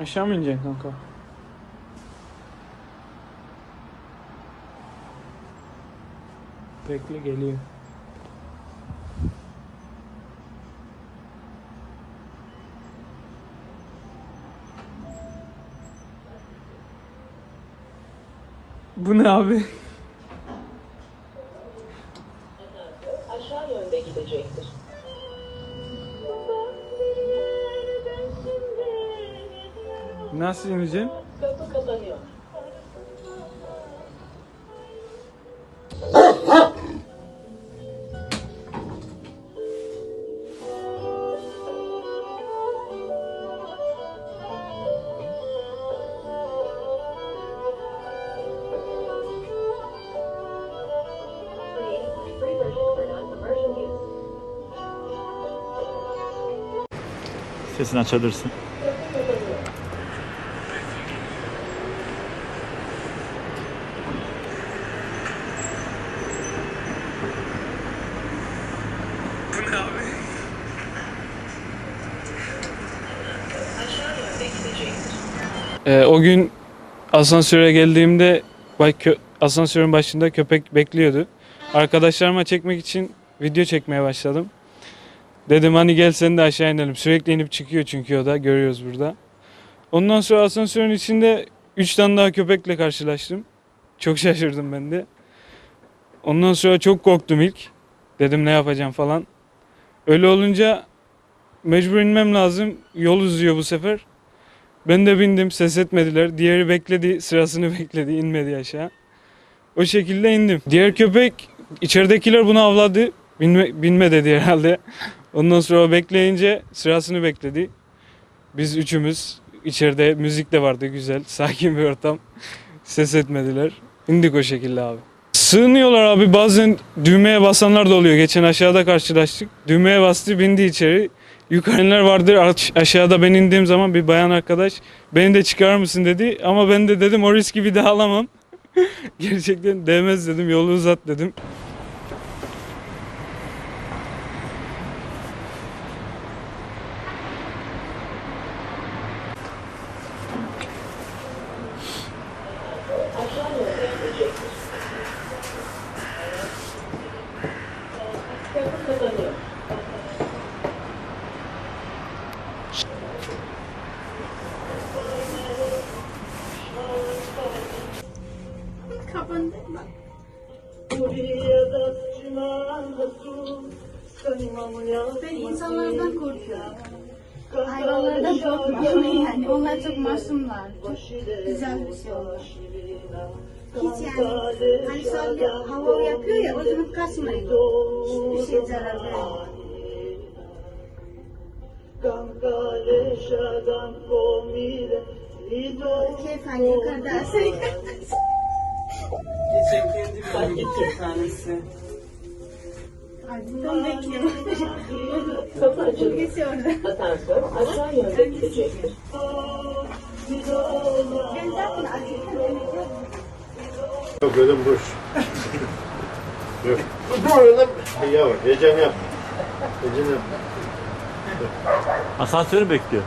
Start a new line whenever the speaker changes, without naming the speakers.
Aşağı mı ineceksin kanka? Bekle geliyor. Bu ne abi?
aşağı yönde gidecektir.
Nasıl
for non-commercial use.
Sesini açabilirsin.
Bu ne abi?
Aşağı yönde gidecektir.
Ee, o gün asansöre geldiğimde asansörün başında köpek bekliyordu. Arkadaşlarıma çekmek için video çekmeye başladım. Dedim hani gel sen de aşağı inelim. Sürekli inip çıkıyor çünkü o da görüyoruz burada. Ondan sonra asansörün içinde 3 tane daha köpekle karşılaştım. Çok şaşırdım ben de. Ondan sonra çok korktum ilk. Dedim ne yapacağım falan. Öyle olunca mecbur inmem lazım. Yol uzuyor bu sefer. Ben de bindim ses etmediler. Diğeri bekledi sırasını bekledi inmedi aşağı. O şekilde indim. Diğer köpek içeridekiler bunu avladı. Binme, binme dedi herhalde. Ondan sonra bekleyince sırasını bekledi. Biz üçümüz içeride müzik de vardı güzel sakin bir ortam. Ses etmediler. İndik o şekilde abi. Sığınıyorlar abi bazen düğmeye basanlar da oluyor. Geçen aşağıda karşılaştık. Düğmeye bastı bindi içeri. Yukarılar vardır aş- aşağıda ben indiğim zaman bir bayan arkadaş beni de çıkarır mısın dedi. Ama ben de dedim o riski bir daha alamam. Gerçekten değmez dedim yolu uzat dedim.
Aşağı yönde
Ben insanlardan korkuyorum. Hayvanlardan korkmuyorum yani. Onlar çok masumlar. Çok güzel bir şey onlar. Hiç yani hani sadece hava yapıyor ya o zaman kaçmayın. Hiçbir şey zarar vermiyor. Keyif hani yukarıda asayım. Ardından bekliyorum.
Kapı.
Birisi orada.
Asansör aşağı.
Ben zaten.
Yok ölüm boş. Yok. Yavaş, heyecan yapma. Heyecan yapma.
Asansörü bekliyor.